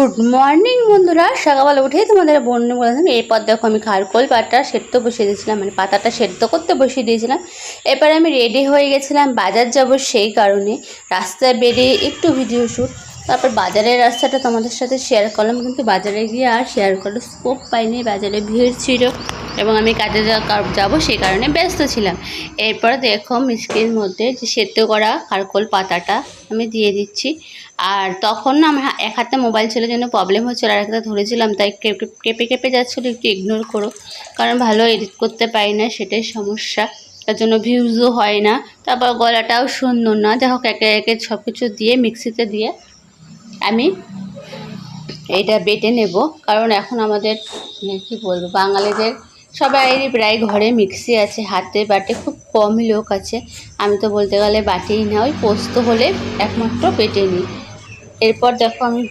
Good morning বন্ধুরা। সকালবেলা উঠেই তোমাদের বন্ধু বলেছিলাম এরপর দেখো, আমি খারকোল, পাটা সেদ্ধ বসিয়ে দিয়েছিলাম মানে পাতাটা সেদ্ধ করতে বসিয়ে দিয়েছিলাম। এরপরে আমি রেডি হয়ে গেছিলাম, বাজার যাব সেই কারণে। রাস্তায় বেরিয়ে একটু ভিডিও শ্যুট তারপর বাজারের রাস্তাটা তোমাদের সাথে শেয়ার করলাম, কিন্তু বাজারে গিয়ে আর শেয়ার করার স্কোপ পাইনি। বাজারে ভিড় ছিল এবং আমি কাজে যাব সেই কারণে ব্যস্ত ছিলাম। এরপর দেখো মিষ্টির মধ্যে যে সেদ্ধ করা কারকোল পাতাটা আমি দিয়ে দিচ্ছি। আর তখন না আমার এক হাতে মোবাইল ছিল জন্য প্রবলেম হচ্ছিল আর একটা ধরেছিলাম, তাই কেঁপে- কেঁপে কেঁপে যাচ্ছিল, একটু ইগনোর করো। কারণ ভালো এডিট করতে পারি না, সেটাই সমস্যা। তার জন্য ভিউজও হয় না। তারপর গলাটাও সুন্দর না। যাই হোক, একে একে সব কিছু দিয়ে মিক্সিতে দিয়ে আমি এটা বেটে নেব। কারণ এখন আমাদের মানে কী বলব, বাঙালিদের সবাইয়েরই প্রায় ঘরে মিক্সি আছে, হাতে বাটে, খুব কমই লোক আছে। আমি তো বলতে গেলে বাটেই না, ওই পোস্ত হলে একমাত্র বেটে নিই। এরপর দেখো আমি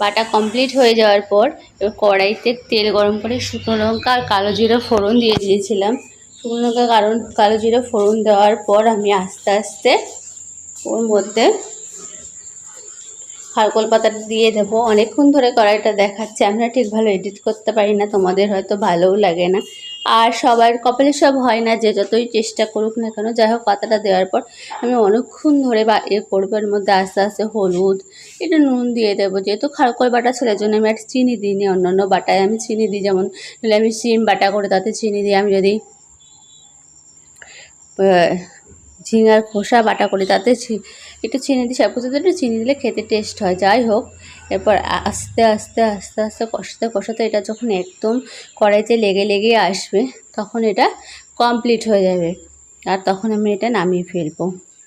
বাটা কমপ্লিট হয়ে যাওয়ার পর এবার কড়াইতে তেল গরম করে শুকনো লঙ্কা আর কালো জিরা ফোড়ন দিয়ে দিয়েছিলাম। শুকনো লঙ্কা কারণ, কালো জিরা ফোড়ন দেওয়ার পর আমি আস্তে আস্তে ওর মধ্যে খারকোল পাতাটা দিয়ে দেবো। অনেকক্ষণ ধরে কড়াইটা দেখাচ্ছে। আমরা ঠিক ভালো এডিট করতে পারি না, তোমাদের হয়তো ভালোও লাগে না। আর সবার কপালে সব হয় না যে যতই চেষ্টা করুক না কেন, যাই হোক পাতাটা দেওয়ার পর আমি অনেকক্ষণ ধরে বা এ করব। এর মধ্যে আস্তে আস্তে হলুদ এটা নুন দিয়ে দেবো। যেহেতু খারকোল বাটা ছিল জন্য আমি আর চিনি দিইনি, অন্যান্য বাটায় আমি চিনি দিই। যেমন আমি সিম বাটা করে তাতে চিনি দিই। আমি যদি ঝিঙার খোসা, বাটা করি তাতে একটু চিনি দিই সব কিছুতে একটু চিনি দিলে খেতে টেস্ট হয়। যাই হোক, এরপর আস্তে আস্তে আস্তে আস্তে কষাতে কষাতে এটা যখন একদম কড়াইতে লেগে লেগে আসবে, তখন এটা কমপ্লিট হয়ে যাবে। আর তখন আমি এটা নামিয়ে ফেলব।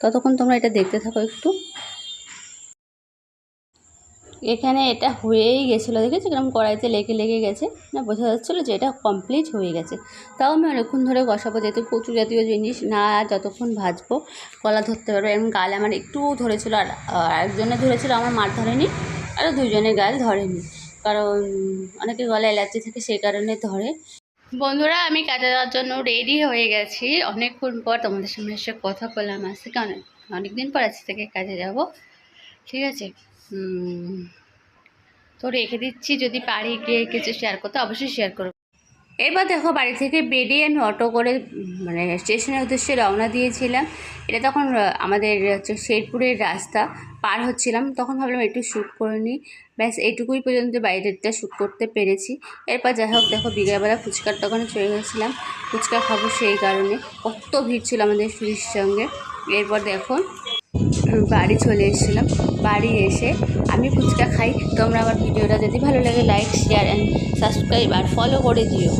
ততক্ষণ তোমরা এটা দেখতে থাকো একটু। এখানে এটা হয়েই গেছিল, দেখেছি? কীরকম কড়াইতে লেগে লেগে গেছে। না, বোঝা যাচ্ছিল যে এটা কমপ্লিট হয়ে গেছে। তাও আমি অনেকক্ষণ ধরে কষাবো যেহেতু কচু জাতীয় জিনিস, না যতক্ষণ ভাজবো গলা ধরতে পারব। এবং গাল আমার একটুও ধরেছিল, আর একজনে ধরেছিল, আমার মার ধরেনি আর দুজনে গাল ধরেনি। কারণ অনেকে গলা অ্যালার্জি থাকে সেই কারণে ধরে। বন্ধুরা, আমি কাজে যাওয়ার জন্য রেডি হয়ে গেছি। অনেকক্ষণ পর তোমাদের সামনে এসে কথা বললাম। আজ থেকে অনেক, অনেকদিন পর আজ থেকে কাজে যাব। ঠিক আছে? তো রেখে দিচ্ছি, যদি পারি গিয়ে কিছু শেয়ার করতে, অবশ্যই শেয়ার করব। এবার দেখো বাড়ি থেকে বেরিয়ে আমি অটো করে মানে স্টেশনের উদ্দেশ্যে রওনা দিয়েছিলাম। এটা তখন আমাদের হচ্ছে শেরপুরের রাস্তা, পার হচ্ছিলাম। তখন ভাবলাম একটু শ্যুট করে নিই। ব্যাস, এইটুকুই পর্যন্ত বাইরেরটা শ্যুট করতে পেরেছি। এরপর যাই হোক, দেখো বিকেলবেলা ফুচকার দোকানে চলে গেছিলাম। ফুচকা খাব সেই কারণে। কত ভিড় ছিল আমাদের ফ্রির সঙ্গে। এরপর দেখো বাড়ি চলে এসেছিলাম। বাড়ি এসে আমি ফুচকা খাই। তোমরা আমার ভিডিওটা যদি ভালো লাগে লাইক শেয়ার অ্যান্ড সাবস্ক্রাইব আর ফলো করে দিও।